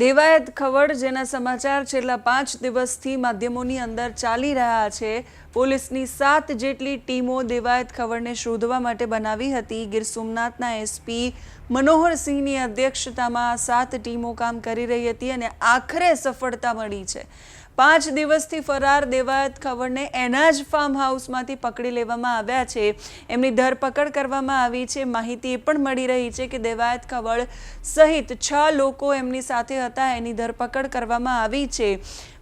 દેવાયત ખવડ, જેના સમાચાર છેલ્લા પાંચ દિવસથી માધ્યમોની અંદર ચાલી રહ્યા છે, પોલીસની સાત જેટલી ટીમો દેવાયત ખવડને શોધવા માટે બનાવી હતી. ગીર સોમનાથના એસપી મનોહરસિંહની અધ્યક્ષતામાં સાત ટીમો કામ કરી રહી હતી અને આખરે સફળતા મળી છે. પાંચ દિવસથી ફરાર દેવાયત ખવડને એના જ ફાર્મ હાઉસમાંથી પકડી લેવામાં આવ્યા છે. એમની ધરપકડ કરવામાં આવી છે. માહિતી એ પણ મળી રહી છે કે દેવાયત ખવડ સહિત છ લોકો એમની સાથે હતા. એની ધરપકડ કરવામાં આવી છે.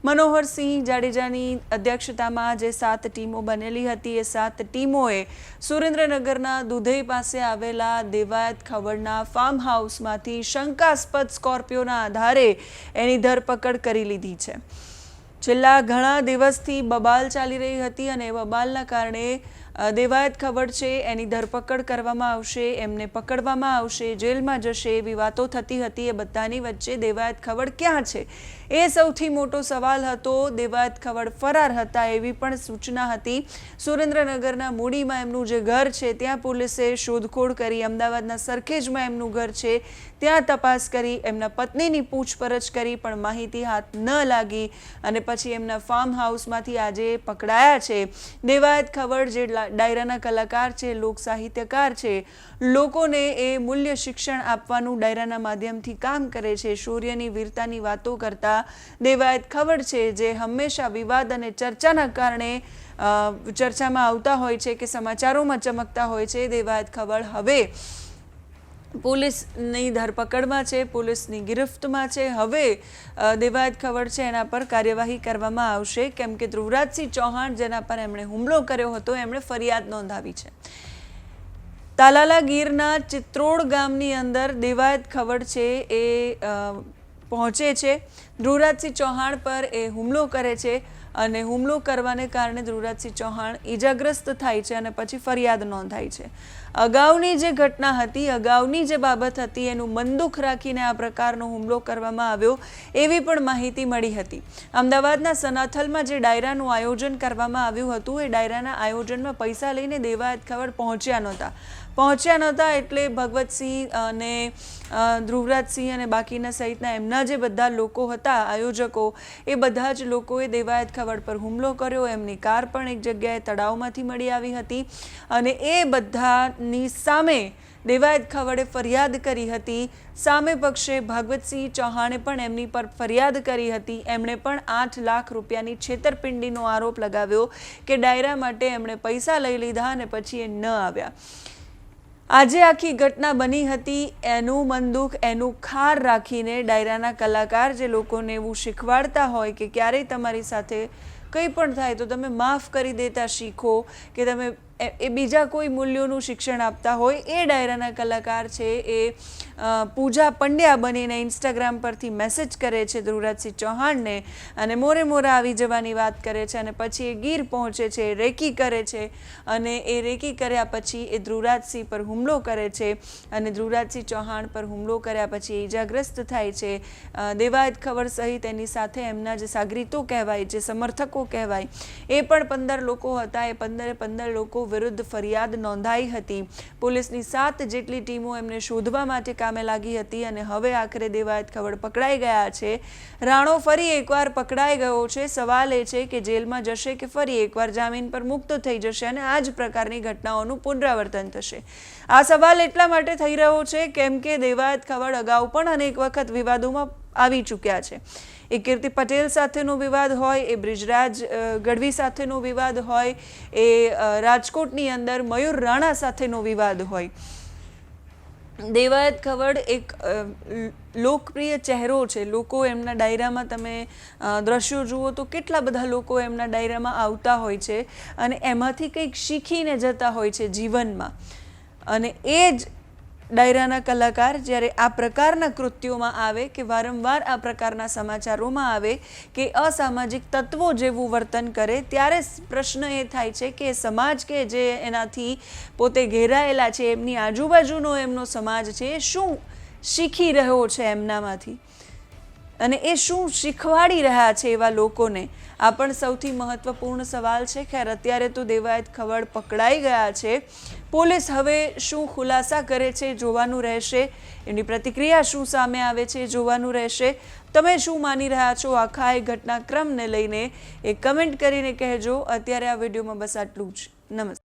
મનોહરસિંહ જાડેજાની અધ્યક્ષતામાં જે સાત ટીમો બનેલી હતી, એ સાત ટીમોએ સુરેન્દ્રનગરના દુધઈ પાસે આવેલા દેવાયત ખવડના ફાર્મ હાઉસમાંથી શંકાસ્પદ સ્કોર્પિયોના આધારે એની ધરપકડ કરી લીધી છે. છેલ્લા ઘણા દિવસથી બબાલ ચાલી રહી હતી અને બબાલના કારણે દેવાયત ખબર છે, એની ધરપકડ કરવામાં આવશે, એમને પકડવામાં આવશે, જેલમાં જશે, એવી વાતો થતી હતી એ બધાની વચ્ચે દેવાયત ખબર ક્યાં છે? એ સૌથી મોટો સવાલ હતો. દેવાયત ખબર ફરાર હતા એવી પણ સૂચના હતી. સુરેન્દ્રનગરના મૂડીમાં એમનું જે ઘર છે, ત્યાં પોલીસે શોધખોળ કરી, અમદાવાદના સરખેજમાં એમનું ઘર છે. ત્યાં તપાસ કરી, એમના પત્નીની પૂછપરછ કરી, પણ માહિતી હાથ ન લાગી અને પછી એમના ફાર્મ હાઉસમાંથી આજે પકડાયા છે. દેવાયત ખબર જે લા- ડાયરાના કલાકાર છે, લોક સાહિત્યકાર છે. લોકોને એ મૂલ્ય શિક્ષણ આપવાનું ડાયરાના માધ્યમથી કામ કરે છે. શૌર્યની, વીરતાની વાતો કરતા દેવાયત ખબર છે જે હંમેશા વિવાદ અને ચર્ચાના કારણે ચર્ચામાં આવતા હોય છે કે સમાચારોમાં ચમકતા હોય છે. દેવાયત ખબર હવે પોલીસની ધરપકડમાં છે પોલીસની ગિરફ્તમાં છે. હવે દેવાયત ખબર છે, એના પર કાર્યવાહી કરવામાં આવશે. કેમ કે ધ્રુવરાજસિંહ ચૌહાણ, જેના પર એમણે હુમલો કર્યો હતો, એમણે ફરિયાદ નોંધાવી છે. તાલાલા ગીરના ચિત્રોડ ગામની અંદર દેવાયત ખવડ છે, એ પહોંચે છે. ધ્રુવરાજસિંહ ચૌહાણ પર એ હુમલો કરે છે. અને હુમલો કરવાને કારણે ધ્રુવરાજસિંહ ચૌહાણ ઈજાગ્રસ્ત થાય છે અને પછી ફરિયાદ નોંધાય છે. અગાઉની જે ઘટના હતી, અગાઉની જે બાબત હતી, એનું મનદુખ રાખીને આ પ્રકારનો હુમલો કરવામાં આવ્યો એવી પણ માહિતી મળી હતી. અમદાવાદના સનાથલમાં જે ડાયરાનું આયોજન કરવામાં આવ્યું હતું, એ ડાયરાના આયોજનમાં પૈસા લઈને દેવાયત ખબર પહોંચ્યા નહોતા. પહોંચ્યા નહોતા એટલે ભગવતસિંહ અને ધ્રુવરાજસિંહ અને બાકીના સહિતના એમના જે બધા લોકો હતા, આયોજકો, એ બધા જ લોકોએ દેવાયત ખવડ પર હુમલો કર્યો, એમની કાર પણ એક જગ્યાએ તળાવમાંથી મળી આવી હતી અને એ બધાની સામે દેવાયત ખવડે ફરિયાદ કરી હતી. સામે પક્ષે ભાગવતસિંહ ચૌહાણે પણ એમની પર ફરિયાદ કરી હતી. એમણે પણ આઠ લાખ રૂપિયાની છેતરપિંડીનો આરોપ લગાવ્યો કે ડાયરા માટે એમણે પૈસા લઈ લીધા અને પછી એ ન આવ્યા. આજે આખી ઘટના બની હતી એનું મનદુખ એનું ખાર રાખીને ડાયરાના કલાકાર જે લોકોને એવું શીખવાડતા હોય કે ક્યારેય તમારી સાથે કંઈ પણ થાય તો તમે માફ કરી દેતા શીખો, કે તમે એ બીજા કોઈ મૂલ્યોનું શિક્ષણ આપતા હોય એ ડાયરાના કલાકાર છે એ પૂજા પંડ્યા બનીને ઇન્સ્ટાગ્રામ પરથી મેસેજ કરે છે ધ્રુવરાજસિંહ ચૌહાણને અને મોરે મોરા આવી જવાની વાત કરે છે અને પછી એ ગીર પહોંચે છે રેકી કરે છે અને એ રેકી કર્યા પછી એ ધ્રુવરાજસિંહ પર હુમલો કરે છે અને ધ્રુવરાજસિંહ ચૌહાણ પર હુમલો કર્યા પછી ઈજાગ્રસ્ત થાય છે. દેવાયત ખબર સહિત એની સાથે એમના જે સાગરીતો કહેવાય, જે સમર્થકો કહેવાય, એ પણ પંદર લોકો હતા, એ પંદરે પંદર લોકો વિરુદ્ધ ફરિયાદ નોંધાઈ હતી. પોલીસની સાત જેટલી ટીમો એમને શોધવા માટે કામે લાગી હતી અને હવે આખરે દેવાયત ખબર પકડાઈ ગયા છે. રાણો ફરી એકવાર પકડાઈ ગયો છે. સવાલ એ છે કે જેલમાં જશે કે ફરી એકવાર જામીન પર મુક્ત થઈ જશે અને આ જ પ્રકારની ઘટનાઓનું પુનરાવર્તન થશે. આ સવાલ એટલા માટે થઈ રહ્યો છે, કેમ કે દેવાયત ખવડ અગાઉ પણ અનેક વખત વિવાદોમાં આવી ચૂક્યા છે. એ કીર્તિ પટેલ સાથેનો વિવાદ હોય, એ બ્રિજરાજ ગઢવી સાથેનો વિવાદ હોય, એ રાજકોટની અંદર મયુર રાણા સાથેનો વિવાદ હોય. દેવાયત ખવડ એક લોકપ્રિય ચહેરો છે. લોકો એમના ડાયરામાં તમે દ્રશ્યો જુઓ તો કેટલા બધા લોકો એમના ડાયરામાં આવતા હોય છે અને એમાંથી કંઈક શીખીને જતા હોય છે જીવનમાં. અને એ જ ડાયરાના કલાકાર જ્યારે આ પ્રકારના કૃત્યોમાં આવે કે વારંવાર આ પ્રકારના સમાચારોમાં આવે કે અસામાજિક તત્વો જેવું વર્તન કરે, ત્યારે પ્રશ્ન એ થાય છે કે સમાજ કે જે એનાથી પોતે ઘેરાયેલા છે, એમની આજુબાજુનો એમનો સમાજ છે, શું શીખી રહ્યો છે એમનામાંથી? અને એ શું શીખવાડી રહ્યા છે એવા લોકોને? આ પણ સૌથી મહત્વપૂર્ણ સવાલ છે. ખેર, અત્યારે તો દેવાયત ખવડ પકડાઈ ગયા છે. પોલીસ હવે શું ખુલાસા કરે છે જોવાનું રહેશે. એમની પ્રતિક્રિયા શું સામે આવે છે જોવાનું રહેશે. તમે શું માની રહ્યા છો? આખા એ ઘટનાક્રમને લઈને એ કમેન્ટ કરીને કહેજો. અત્યારે આ વિડીયોમાં બસ આટલું જ. નમસ્તે